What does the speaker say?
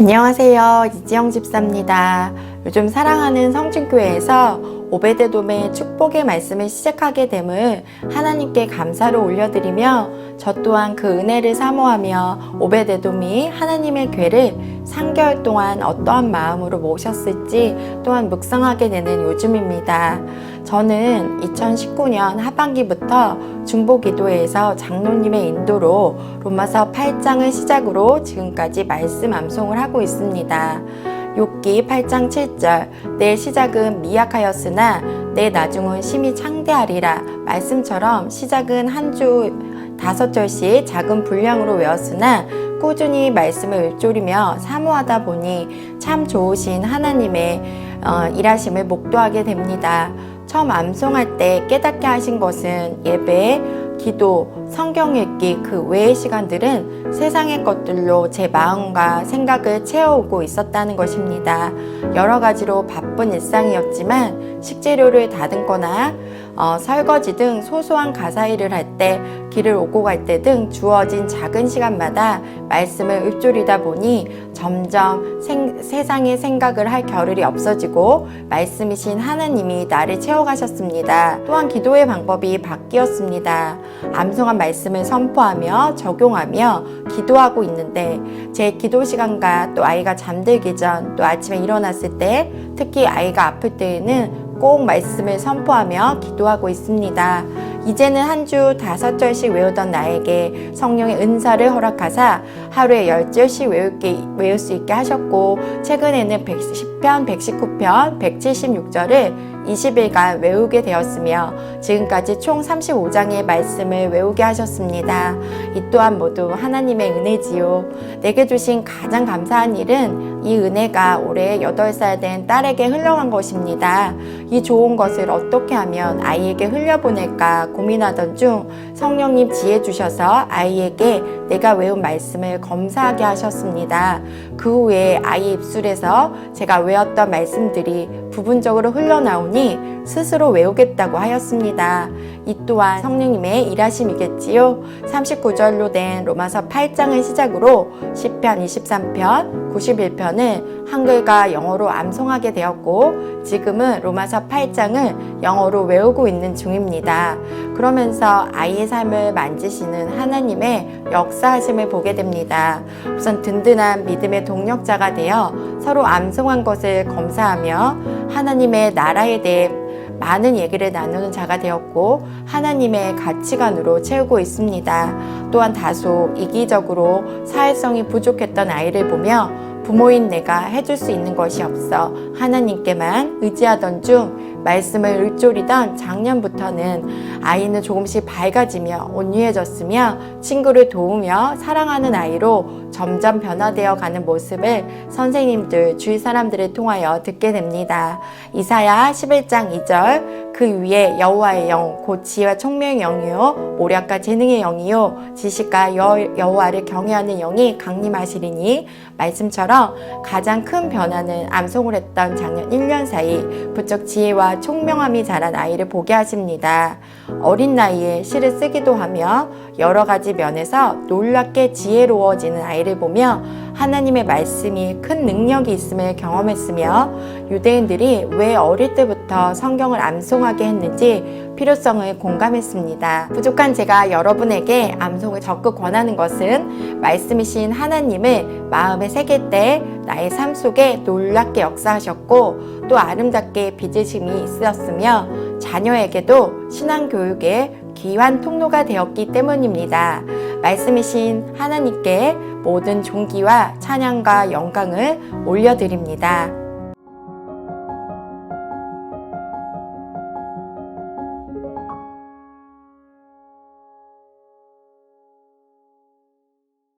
안녕하세요. 이지영 집사입니다. 요즘 사랑하는 성진교회에서 오베데돔의 축복의 말씀을 시작하게 됨을 하나님께 감사로 올려드리며 저 또한 그 은혜를 사모하며 오베데돔이 하나님의 괴를 3개월 동안 어떠한 마음으로 모셨을지 또한 묵상하게 되는 요즘입니다. 저는 2019년 하반기부터 중보기도회에서 장로님의 인도로 로마서 8장을 시작으로 지금까지 말씀 암송을 하고 있습니다. 욥기 8장 7절 내 시작은 미약하였으나 내 나중은 심히 창대하리라 말씀처럼 시작은 한 주 다섯 절씩 작은 분량으로 외웠으나 꾸준히 말씀을 읊조리며 사모하다 보니 참 좋으신 하나님의 어, 일하심을 목도하게 됩니다. 처음 암송할 때 깨닫게 하신 것은 예배, 기도, 성경 읽기 그 외의 시간들은 세상의 것들로 제 마음과 생각을 채워오고 있었다는 것입니다. 여러 가지로 바쁜 일상이었지만 식재료를 다듬거나 어, 설거지 등 소소한 가사 일을 할 때, 길을 오고 갈 때 등 주어진 작은 시간마다 말씀을 읊조리다 보니 점점 생- 세상의 생각을 할 겨를이 없어지고 말씀이신 하나님이 나를 채워가셨습니다. 또한 기도의 방법이 바뀌었습니다. 암송한 말씀을 선포하며 적용하며 기도하고 있는데 제 기도 시간과 또 아이가 잠들기 전 또 아침에 일어났을 때 특히 아이가 아플 때에는 꼭 말씀을 선포하며 기도하고 있습니다. 이제는 한 주 다섯 절씩 외우던 나에게 성령의 은사를 허락하사 하루에 열 절씩 외울게, 외울 수 있게 하셨고 최근에는 110편, 119편, 176절을 20일간 외우게 되었으며 지금까지 총 35장의 말씀을 외우게 하셨습니다. 이 또한 모두 하나님의 은혜지요. 내게 주신 가장 감사한 일은 이 은혜가 올해 8살 된 딸에게 흘러간 것입니다. 이 좋은 것을 어떻게 하면 아이에게 흘려보낼까 고민하던 중 성령님 지혜 주셔서 아이에게 내가 외운 말씀을 검사하게 하셨습니다. 그 후에 아이 입술에서 제가 외웠던 말씀들이 부분적으로 흘러나오니 스스로 외우겠다고 하였습니다. 이 또한 성령님의 일하심이겠지요. 39절로 된 로마서 8장을 시작으로 10편, 23편, 91편 을 한글과 영어로 암송하게 되었고 지금은 로마서 8장을 영어로 외우고 있는 중입니다. 그러면서 아이의 삶을 만지시는 하나님의 역사하심을 보게 됩니다. 우선 든든한 믿음의 동력자가 되어 서로 암송한 것을 검사하며 하나님의 나라에 대해 많은 얘기를 나누는 자가 되었고 하나님의 가치관으로 채우고 있습니다. 또한 다소 이기적으로 사회성이 부족했던 아이를 보며 부모인 내가 해줄 수 있는 것이 없어 하나님께만 의지하던 중 말씀을 읊조리던 작년부터는 아이는 조금씩 밝아지며 온유해졌으며 친구를 도우며 사랑하는 아이로 점점 변화되어 가는 모습을 선생님들, 주위 사람들을 통하여 듣게 됩니다. 이사야 11장 2절 그 위에 여호와의 영, 곧 지혜와 총명의 영이요 모략과 재능의 영이요 지식과 여, 여호와를 경외하는 영이 강림하시리니 말씀처럼 가장 큰 변화는 암송을 했던 작년 1년 사이 부쩍 지혜와 총명함이 자란 아이를 보게 하십니다. 어린 나이에 시를 쓰기도 하며 여러 가지 면에서 놀랍게 지혜로워지는 아이를 보며 하나님의 말씀이 큰 능력이 있음을 경험했으며 유대인들이 왜 어릴 때부터 성경을 암송하게 했는지 필요성을 공감했습니다. 부족한 제가 여러분에게 암송을 적극 권하는 것은 말씀이신 하나님을 마음에 새길 때 나의 삶 속에 놀랍게 역사하셨고 또 아름답게 빚으심이 있었으며 자녀에게도 신앙 교육의 귀한 통로가 되었기 때문입니다. 말씀이신 하나님께 모든 존귀와 찬양과 영광을 올려드립니다.